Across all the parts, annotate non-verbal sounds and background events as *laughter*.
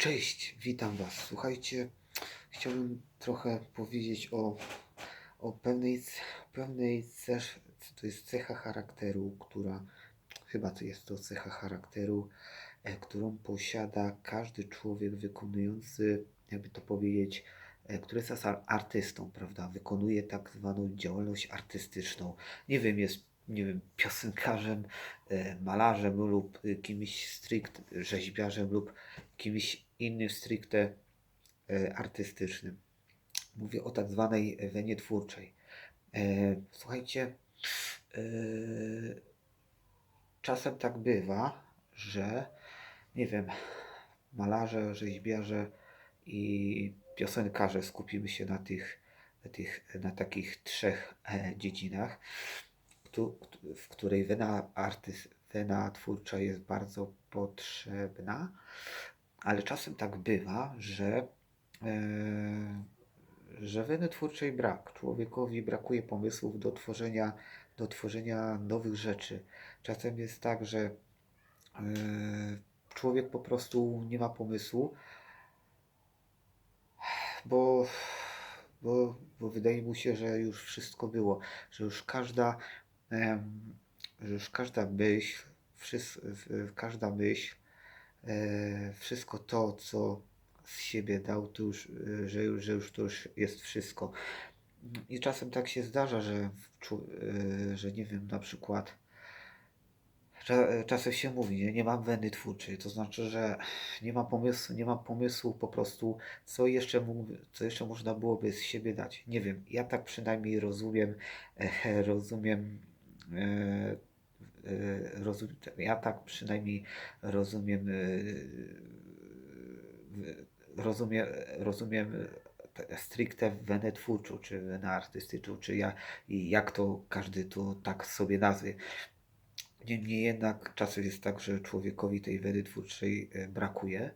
Cześć, witam Was. Słuchajcie, chciałbym trochę powiedzieć o, o pewnej, pewnej cech, to jest cecha charakteru, która, chyba to jest to cecha charakteru, e, którą posiada każdy człowiek wykonujący, jakby to powiedzieć, e, który jest ar- artystą, prawda? Wykonuje tak zwaną działalność artystyczną. Nie wiem, jest, nie wiem, piosenkarzem, e, malarzem lub e, kimś strict rzeźbiarzem lub kimś innym stricte e, artystycznym. Mówię o tak zwanej wenie twórczej. Słuchajcie, czasem tak bywa, że nie wiem, malarze, rzeźbiarze i piosenkarze skupimy się na tych, na tych na takich trzech dziedzinach, w której wena, artys, wena twórcza jest bardzo potrzebna, ale czasem tak bywa, że, e, że weny twórczej brak. Człowiekowi brakuje pomysłów do tworzenia, do tworzenia nowych rzeczy. Czasem jest tak, że e, człowiek po prostu nie ma pomysłu, bo, bo, bo wydaje mu się, że już wszystko było, że już każda, już każda myśl, wszys, w- każda myśl, e, wszystko to, co z siebie dał, to już, e, że, już- że już to już jest wszystko. I czasem tak się zdarza, że, w e, że nie wiem, na przykład Cza- Czasem się mówi, nie, nie mam weny twórczej, to znaczy, że nie mam pomysłu, nie mam pomysłu po prostu, co jeszcze, co jeszcze można byłoby z siebie dać. Nie wiem, ja tak przynajmniej rozumiem, *laughs* e, rozumiem, e, e, rozum, ja tak przynajmniej rozumiem, e, rozumiem, rozumiem te- stricte wenę twórczą, czy wenę artystyczną, czy ja, jak to każdy to tak sobie nazwie. Niemniej jednak czasem jest tak, że człowiekowi tej weny twórczej e, brakuje.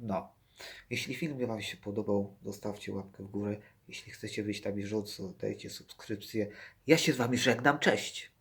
No. Jeśli film Wam się podobał, zostawcie łapkę w górę. Jeśli chcecie być na bieżąco, dajcie subskrypcję. Ja się z Wami żegnam. Cześć!